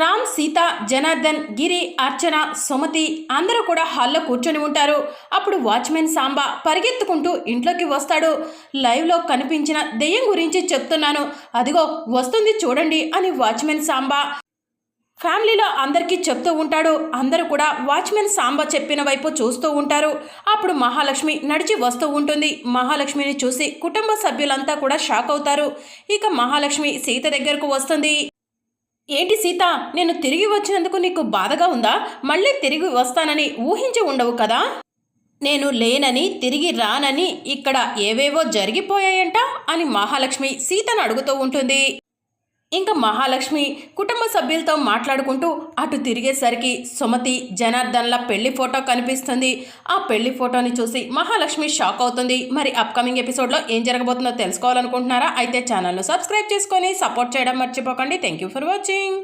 రామ్ సీత జనార్దన్ గిరి అర్చన సుమతి అందరూ కూడా హాల్లో కూర్చొని ఉంటారు. అప్పుడు వాచ్మెన్ సాంబా పరిగెత్తుకుంటూ ఇంట్లోకి వస్తాడు. లైవ్లో కనిపించిన దెయ్యం గురించి చెప్తున్నాను. అదిగో వస్తుంది చూడండి అని వాచ్మెన్ సాంబా ఫ్యామిలీలో అందరికీ చెప్తూ ఉంటాడు. అందరూ కూడా వాచ్మెన్ సాంబా చెప్పిన వైపు చూస్తూ ఉంటారు. అప్పుడు మహాలక్ష్మి నడిచి వస్తూ ఉంటుంది. మహాలక్ష్మిని చూసి కుటుంబ సభ్యులంతా కూడా షాక్ అవుతారు. ఇక మహాలక్ష్మి సీత దగ్గరకు వస్తుంది. ఏంటి సీత నేను తిరిగి వచ్చినందుకు నీకు బాధగా ఉందా? మళ్ళీ తిరిగి వస్తానని ఊహించి ఉండవు కదా? నేను లేనని తిరిగి రానని ఇక్కడ ఏవేవో జరిగిపోయాయంట అని మహాలక్ష్మి సీతను అడుగుతూ ఉంటుంది. ఇంకా మహాలక్ష్మి కుటుంబ సభ్యులతో మాట్లాడుకుంటూ అటు తిరిగేసరికి సుమతి జనార్దన్ల పెళ్ళి ఫోటో కనిపిస్తుంది. ఆ పెళ్ళి ఫోటోని చూసి మహాలక్ష్మి షాక్ అవుతుంది. మరి అప్కమింగ్ ఎపిసోడ్లో ఏం జరగబోతుందో తెలుసుకోవాలనుకుంటున్నారా? అయితే ఛానల్ను సబ్స్క్రైబ్ చేసుకొని సపోర్ట్ చేయడం మర్చిపోకండి. Thank you for watching